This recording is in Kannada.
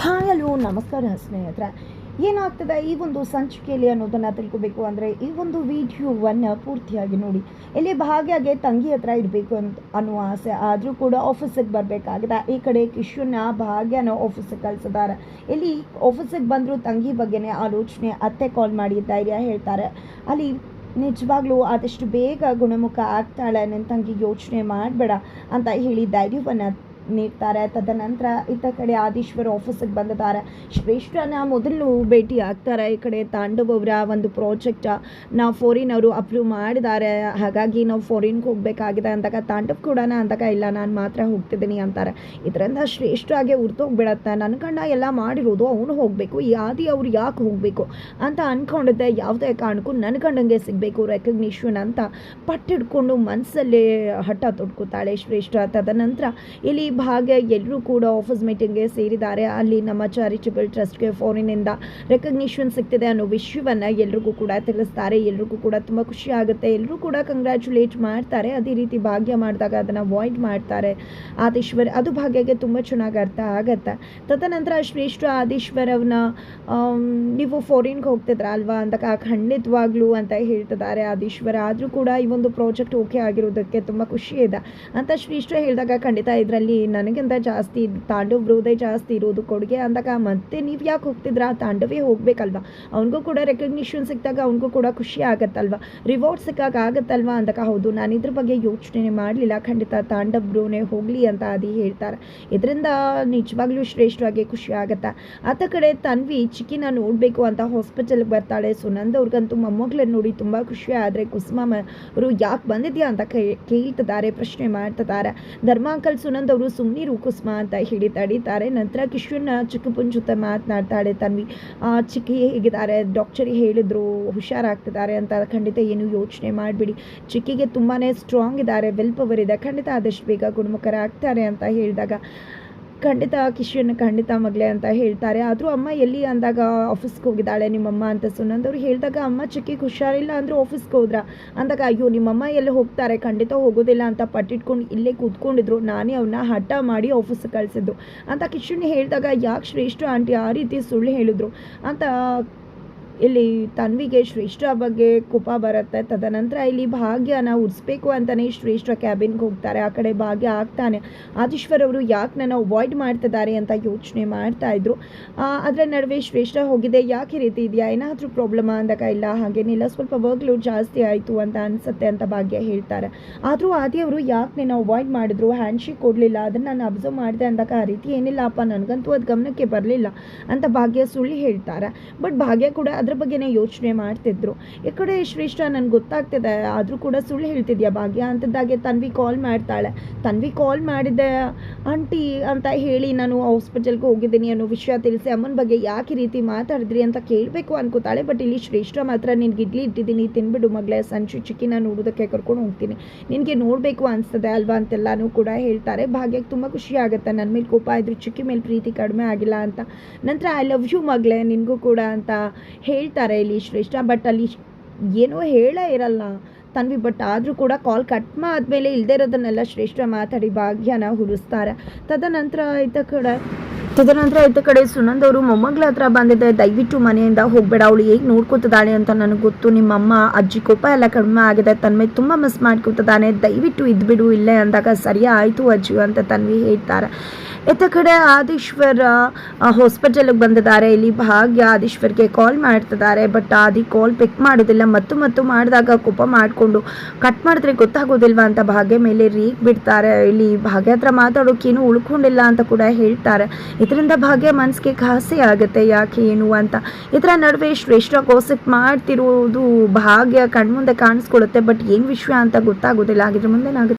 ಹಾಯ್ ಹಲೋ ನಮಸ್ಕಾರ ಸ್ನೇಹಿತರೆ. ಏನಾಗ್ತದೆ? ಈ ಒಂದು ಸಂಚಿಕೆಯಲ್ಲಿ ಅನ್ನೋದನ್ನು ತಿಳ್ಕೊಬೇಕು ಅಂದರೆ ಈ ಒಂದು ವಿಡಿಯೋವನ್ನು ಪೂರ್ತಿಯಾಗಿ ನೋಡಿ. ಇಲ್ಲಿ ಭಾಗ್ಯಗೆ ತಂಗಿ ಹತ್ರ ಇರಬೇಕು ಅಂತ ಅನ್ನೋ ಆಸೆ. ಆದರೂ ಕೂಡ ಆಫೀಸಿಗೆ ಬರಬೇಕಾಗಿದೆ. ಈ ಕಡೆ ಕಿಶುನ ಭಾಗ್ಯನ ಆಫೀಸಿಗೆ ಕಳಿಸಿದ್ದಾರೆ. ಇಲ್ಲಿ ಆಫೀಸಿಗೆ ಬಂದರೂ ತಂಗಿ ಬಗ್ಗೆನೇ ಆಲೋಚನೆ ಅತ್ತೆ ಕಾಲ್ ಮಾಡಿ ಧೈರ್ಯ ಹೇಳ್ತಾರೆ. ಅಲ್ಲಿ ನಿಜವಾಗ್ಲೂ ಆದಷ್ಟು ಬೇಗ ಗುಣಮುಖ ಆಗ್ತಾಳೆ. ನನ್ನ ತಂಗಿ ಯೋಚನೆ ಮಾಡಬೇಡ ಅಂತ ಹೇಳಿ ಧೈರ್ಯವನ್ನು ನೀಡ್ತಾರೆ. ತದನಂತರ ಇತ್ತ ಕಡೆ ಆದೀಶ್ವರ ಆಫೀಸಿಗೆ ಬಂದಿದ್ದಾರೆ. ಶ್ರೇಷ್ಠನ ಮೊದಲು ಭೇಟಿ ಆಗ್ತಾರೆ. ಈ ಕಡೆ ತಾಂಡವ್ ಅವರ ಒಂದು ಪ್ರಾಜೆಕ್ಟ್ ನಾವು ಫೋರಿನ್ ಅವರು ಅಪ್ರೂವ್ ಮಾಡಿದ್ದಾರೆ. ಹಾಗಾಗಿ ನಾವು ಫೋರಿನ್ಗೆ ಹೋಗಬೇಕಾಗಿದೆ ಅಂದಾಗ ತಾಂಡವ್ ಕೂಡ ಅಂದಾಗ ಇಲ್ಲ, ನಾನು ಮಾತ್ರ ಹೋಗ್ತಿದ್ದೀನಿ ಅಂತಾರೆ. ಇದರಿಂದ ಶ್ರೇಷ್ಠಾಗೆ ಉರ್ತೋಗ್ಬಿಡತ್ತೆ ನನ್ನ ಕಂಡ ಎಲ್ಲ ಮಾಡಿರೋದು ಅವನು ಹೋಗಬೇಕು. ಈ ಆದಿ ಅವ್ರು ಯಾಕೆ ಹೋಗಬೇಕು ಅಂತ ಅಂದ್ಕೊಂಡಿದ್ದೆ ಯಾವುದೇ ಕಾರಣಕ್ಕೂ ನನ್ನ ಕಂಡಂಗೆ ಸಿಗಬೇಕು ರೆಕಗ್ನಿಷನ್ ಅಂತ ಪಟ್ಟಿಡ್ಕೊಂಡು ಮನಸ್ಸಲ್ಲಿ ಹಠ ತೊಡ್ಕೊತಾಳೆ ಶ್ರೇಷ್ಠ. ತದನಂತರ ಇಲ್ಲಿ ಭಾಗ್ಯ ಎಲ್ಲರೂ ಕೂಡ ಆಫೀಸ್ ಮೀಟಿಂಗ್ಗೆ ಸೇರಿದ್ದಾರೆ. ಅಲ್ಲಿ ನಮ್ಮ ಚಾರಿಟಬಲ್ ಟ್ರಸ್ಟ್ಗೆ ಫಾರಿನಿಂದ ರೆಕಗ್ನಿಷನ್ ಸಿಗ್ತಿದೆ ಅನ್ನೋ ವಿಷಯವನ್ನು ಎಲ್ರಿಗೂ ಕೂಡ ತಿಳಿಸ್ತಾರೆ. ಎಲ್ರಿಗೂ ಕೂಡ ತುಂಬ ಖುಷಿ ಆಗುತ್ತೆ. ಎಲ್ಲರೂ ಕೂಡ ಕಂಗ್ರ್ಯಾಚುಲೇಟ್ ಮಾಡ್ತಾರೆ. ಅದೇ ರೀತಿ ಭಾಗ್ಯ ಮಾಡಿದಾಗ ಅದನ್ನು ಅವಾಯ್ಡ್ ಮಾಡ್ತಾರೆ. ಆದೀಶ್ವರ್, ಅದು ಭಾಗ್ಯಗೆ ತುಂಬ ಚೆನ್ನಾಗಿ ಅರ್ಥ ಆಗುತ್ತೆ. ತದನಂತರ ಶ್ರೇಷ್ಠ ಆದೀಶ್ವರ್ ನೀವು ಫಾರಿನ್ಗೆ ಹೋಗ್ತಿದ್ರ ಅಲ್ವಾ? ಅಂತ ಖಂಡಿತವಾಗ್ಲೂ ಅಂತ ಹೇಳ್ತಿದ್ದಾರೆ ಆದೀಶ್ವರ. ಆದರೂ ಕೂಡ ಈ ಒಂದು ಪ್ರಾಜೆಕ್ಟ್ ಓಕೆ ಆಗಿರೋದಕ್ಕೆ ತುಂಬ ಖುಷಿ ಇದೆ. ಅಂತ ಶ್ರೀಷ್ಠ ಹೇಳಿದಾಗ ಖಂಡಿತ ಇದರಲ್ಲಿ ನನಗಿಂತ ಜಾಸ್ತಿ ತಾಂಡವ್ ಬ್ರೋದೇ ಜಾಸ್ತಿ ಇರೋದು ಕೊಡುಗೆ ಅಂದಾಗ ಮತ್ತೆ ನೀವು ಯಾಕೆ ಆ ತಾಂಡವೇ ಹೋಗ್ಬೇಕಲ್ವಾ? ಅವನಿಗೂ ಕೂಡ ರೆಕಗ್ನಿಷನ್ ಸಿಕ್ಕಿದಾಗ ಅವನಿಗೂ ಕೂಡ ಖುಷಿ ಆಗತ್ತಲ್ವಾ? ರಿವಾರ್ಡ್ ಸಿಕ್ಕಾಗ ಆಗತ್ತಲ್ವಾ ಅಂದಾಗ ಹೌದು, ನಾನು ಇದ್ರ ಬಗ್ಗೆ ಯೋಚನೆ ಮಾಡಲಿಲ್ಲ. ಖಂಡಿತ ತಾಂಡವ್ ಬ್ರೋನೇ ಹೋಗಲಿ ಅಂತ ಅದಿ ಹೇಳ್ತಾರೆ. ಇದರಿಂದ ನಿಜವಾಗ್ಲೂ ಶ್ರೇಷ್ಠವಾಗಿ ಖುಷಿ ಆಗುತ್ತೆ. ಆತ ಕಡೆ ತನ್ವಿ, ಚಿಕ್ಕಿನ ನೋಡಬೇಕು ಅಂತ ಹಾಸ್ಪಿಟಲ್ಗೆ ಬರ್ತಾಳೆ. ಸುನಂದ್ ಅವ್ರಿಗಂತೂ ಮೊಮ್ಮಗಳನ್ನ ನೋಡಿ ತುಂಬ ಖುಷಿ ಆದರೆ ಕುಸುಮ ಅವರು ಯಾಕೆ ಬಂದಿದ್ಯಾ ಅಂತ ಕೇಳ್ತಿದ್ದಾರೆ, ಪ್ರಶ್ನೆ ಮಾಡ್ತಿದ್ದಾರೆ. ಧರ್ಮಾಂಕಲ್ ಸುನಂದ್ ಅವರು ಸುಮ್ಮನಿರು ಕುಸುಮ ಅಂತ ಹೇಳಿ ತಡೀತಾರೆ ನಂತರ ಕಿಶೋರ್ನ ಚಿಕ್ಕಪ್ಪನ ಜೊತೆ ಮಾತನಾಡ್ತಾಳೆ ತನ್ವಿ ಚಿಕ್ಕಿ ಹೇಗಿದ್ದಾರೆ? ಡಾಕ್ಟರ್ ಹೇಳಿದ್ರು, ಹುಷಾರಾಗ್ತಿದ್ದಾರೆ ಅಂತ ಖಂಡಿತ ಏನು ಯೋಚನೆ ಮಾಡಬೇಡಿ. ಚಿಕ್ಕಿಗೆ ತುಂಬಾ ಸ್ಟ್ರಾಂಗ್ ಇದ್ದಾರೆ ವೆಲ್ ಪವರ್ ಇದೆ. ಖಂಡಿತ ಆದಷ್ಟು ಬೇಗ ಗುಣಮುಖರಾಗ್ತಾರೆ, ಅಂತ ಹೇಳಿದಾಗ ಖಂಡಿತ ಕಿಶನ್ ಖಂಡಿತ ಮಗಳೇ ಅಂತ ಹೇಳ್ತಾರೆ. ಆದರೂ ಅಮ್ಮ ಎಲ್ಲಿ ಅಂದಾಗ ಆಫೀಸ್ಗೆ ಹೋಗಿದ್ದಾಳೆ? ನಿಮ್ಮಮ್ಮ ಅಂತ ಸುನಂದ್ ಅವ್ರು ಹೇಳಿದಾಗ ಅಮ್ಮ ಚಿಕ್ಕಿಗೆ ಹುಷಾರಿಲ್ಲ ಅಂದರೂ ಆಫೀಸ್ಗೆ ಹೋದ್ರ. ಅಂದಾಗ ಅಯ್ಯೋ, ನಿಮ್ಮಮ್ಮ ಎಲ್ಲಿ ಹೋಗ್ತಾರೆ? ಖಂಡಿತ ಹೋಗೋದಿಲ್ಲ ಅಂತ ಪಟ್ಟಿಟ್ಕೊಂಡು ಇಲ್ಲೇ ಕೂತ್ಕೊಂಡಿದ್ರು. ನಾನೇ ಅವನ್ನ ಹಠ ಮಾಡಿ ಆಫೀಸ್ಗೆ ಕಳಿಸಿದ್ದು. ಅಂತ ಕಿಶನ್ ಹೇಳಿದಾಗ, ಯಾಕೆ ಶ್ರೇಷ್ಠ ಆಂಟಿ ಆ ರೀತಿ ಸುಳ್ಳು ಹೇಳಿದ್ರು? ಅಂತ ಇಲ್ಲಿ ತನ್ವಿಗೆ ಶ್ರೇಷ್ಠ ಬಗ್ಗೆ ಕೋಪ ಬರುತ್ತೆ. ತದನಂತರ ಇಲ್ಲಿ ಭಾಗ್ಯನ ಉರ್ಸ್ಬೇಕು ಅಂತಲೇ ಶ್ರೇಷ್ಠ ಕ್ಯಾಬಿನ್ಗೆ ಹೋಗ್ತಾರೆ. ಆ ಕಡೆ ಭಾಗ್ಯ ಆಗ್ತಾನೆ. ಆದೀಶ್ವರ್ ಅವರು ಯಾಕೆ ನಾನು ಅವಾಯ್ಡ್ ಮಾಡ್ತಿದ್ದಾರೆ ಅಂತ ಯೋಚನೆ ಮಾಡ್ತಾ ಇದ್ರು. ಅದರ ನಡುವೆ ಶ್ರೇಷ್ಠ ಹೋಗಿದೆ. ಯಾಕೆ ರೀತಿ ಇದೆಯಾ? ಏನಾದರೂ ಪ್ರಾಬ್ಲಮ್? ಅಂದಾಗ ಇಲ್ಲ. ಹಾಗೇನಿಲ್ಲ. ಸ್ವಲ್ಪ ವರ್ಕ್ ಲೋಡ್ ಜಾಸ್ತಿ ಆಯಿತು ಅಂತ ಅನಿಸುತ್ತೆ ಅಂತ ಭಾಗ್ಯ ಹೇಳ್ತಾರೆ. ಆದರೂ ಆದಿ ಅವರು ಯಾಕೆ ನೀನು ಅವಾಯ್ಡ್ ಮಾಡಿದ್ರು? ಹ್ಯಾಂಡ್ಶೇಕ್ ಕೊಡಲಿಲ್ಲ. ಅದನ್ನು ನಾನು ಅಬ್ಸರ್ವ್ ಮಾಡಿದೆ ಅಂದಾಗ ಆ ರೀತಿ ಏನಿಲ್ಲಪ್ಪ ನನಗಂತೂ ಅದು ಗಮನಕ್ಕೆ ಬರಲಿಲ್ಲ ಅಂತ ಭಾಗ್ಯ ಸುಳ್ಳು ಹೇಳ್ತಾರೆ. ಬಟ್ ಭಾಗ್ಯ ಕೂಡ ಅದ್ರ ಬಗ್ಗೆನೇ ಯೋಚನೆ ಮಾಡ್ತಿದ್ರು. ಈ ಕಡೆ ಶ್ರೇಷ್ಠ ನನಗೆ ಗೊತ್ತಾಗ್ತಿದೆ, ಆದರೂ ಕೂಡ ಸುಳ್ಳು ಹೇಳ್ತಿದ್ಯಾ ಭಾಗ್ಯ? ಅಂತಿದ್ದಾಗೆ ತನ್ವಿ ಕಾಲ್ ಮಾಡ್ತಾಳೆ. ತನ್ವಿ ಕಾಲ್ ಮಾಡಿದ್ದೆ, ಆಂಟಿ ಅಂತ ಹೇಳಿ ನಾನು ಹಾಸ್ಪಿಟಲ್ಗೆ ಹೋಗಿದ್ದೀನಿ ಅನ್ನೋ ವಿಷಯ ತಿಳಿಸಿ ಅಮ್ಮನ ಬಗ್ಗೆ ಯಾಕೆ ರೀತಿ ಮಾತಾಡಿದ್ರಿ ಅಂತ ಕೇಳಬೇಕು ಅನ್ಕೋತಾಳೆ. ಬಟ್ ಇಲ್ಲಿ ಶ್ರೇಷ್ಠ ಮಾತ್ರ ನಿನ್ಗೆ ಇಡ್ಲಿ ಇಟ್ಟಿದ್ದೀನಿ, ತಿನ್ಬಿಡು ಮಗಳೇ. ಸಂಚು ಚಿಕ್ಕಿನ ನೋಡೋದಕ್ಕೆ ಕರ್ಕೊಂಡು ಹೋಗ್ತೀನಿ. ನಿನಗೆ ನೋಡಬೇಕು ಅನಿಸ್ತದೆ ಅಲ್ವಾ? ಅಂತೆಲ್ಲನೂ ಕೂಡ ಹೇಳ್ತಾರೆ. ಭಾಗ್ಯಕ್ಕೆ ತುಂಬ ಖುಷಿ ಆಗುತ್ತೆ. ನನ್ನ ಮೇಲೆ ಕೋಪ ಇದ್ರು ಚಿಕ್ಕಿ ಮೇಲೆ ಪ್ರೀತಿ ಕಡಿಮೆ ಆಗಿಲ್ಲ ಅಂತ. ನಂತರ ಐ ಲವ್ ಯು ಮಗಳೇ, ನಿನಗೂ ಕೂಡ ಅಂತ ಹೇಳ್ತಾರೆ ಇಲ್ಲಿ ಶ್ರೇಷ್ಠ ಬಟ್ ಅಲ್ಲಿ ಏನೂ ಹೇಳೇ ಇರಲ್ಲ. ತನ್ವಿ ಬಟ್ ಆದರೂ ಕೂಡ ಕಾಲ್ ಕಟ್ ಆದಮೇಲೆ ಇಲ್ಲದೇ ಇರೋದನ್ನೆಲ್ಲ ಶ್ರೇಷ್ಠ ಮಾತಾಡಿ ಭಾಗ್ಯನ ಹುರಿಸ್ತಾರೆ. ತದನಂತರ ಆಯ್ತ ಕಡೆ ತದನಂತರ ಇತ್ತ ಕಡೆ ಸುನಂದ್ ಅವರು ಮೊಮ್ಮಗಳ ಹತ್ರ ಬಂದಿದ್ದೆ. ದಯವಿಟ್ಟು ಮನೆಯಿಂದ ಹೋಗ್ಬೇಡ. ಅವಳು ಹೇಗೆ ನೋಡ್ಕೊತಿದ್ದಾಳೆ ಅಂತ ನನಗೆ ಗೊತ್ತು. ನಿಮ್ಮಮ್ಮ, ಅಜ್ಜಿ ಕೋಪ ಎಲ್ಲ ಕಡಿಮೆ ಆಗಿದೆ. ತನ್ಮೆ ತುಂಬ ಮಿಸ್ ಮಾಡ್ಕೊತಿದ್ದಾನೆ. ದಯವಿಟ್ಟು ಇದ್ಬಿಡು ಇಲ್ಲೇ ಅಂದಾಗ ಸರಿಯಾ ಆಯಿತು ಅಜ್ಜಿ ಅಂತ ತನ್ವಿ ಹೇಳ್ತಾರೆ. ಇತ್ತ ಕಡೆ ಆದೀಶ್ವರ್ ಹಾಸ್ಪಿಟಲ್ಗೆ ಬಂದಿದ್ದಾರೆ. ಇಲ್ಲಿ ಭಾಗ್ಯ ಆದೀಶ್ವರ್ಗೆ ಕಾಲ್ ಮಾಡ್ತಿದ್ದಾರೆ. ಬಟ್ ಆದಿ ಕಾಲ್ ಪಿಕ್ ಮಾಡೋದಿಲ್ಲ. ಮತ್ತು ಮತ್ತು ಮಾಡಿದಾಗ ಕೋಪ ಮಾಡಿಕೊಂಡು ಕಟ್ ಮಾಡಿದ್ರೆ ಗೊತ್ತಾಗೋದಿಲ್ವಾ? ಅಂತ ಭಾಗ್ಯ ಮೇಲೆ ರೀಗ್ ಬಿಡ್ತಾರೆ. ಇಲ್ಲಿ ಭಾಗ್ಯ ಹತ್ರ ಮಾತಾಡೋಕ್ಕೇನು ಉಳ್ಕೊಂಡಿಲ್ಲ ಅಂತ ಕೂಡ ಹೇಳ್ತಾರೆ. ಇದರಿಂದ ಭಾಗ್ಯ ಮನಸ್ಸಿಗೆ ಘಾಸಿ ಆಗುತ್ತೆ. ಯಾಕೆ, ಏನು ಅಂತ. ಇದರ ನಡುವೆ ಶ್ರೇಷ್ಠ ಗೋಸಿಪ್ ಮಾಡ್ತಿರೋದು ಭಾಗ್ಯ ಕಣ್ಮುಂದೆ ಕಾಣಿಸ್ಕೊಳ್ಳುತ್ತೆ. ಬಟ್ ಏನು ವಿಷಯ ಅಂತ ಗೊತ್ತಾಗೋದಿಲ್ಲ. ಹಾಗಿದ್ರೆ ಮುಂದೇನಾಗುತ್ತೆ?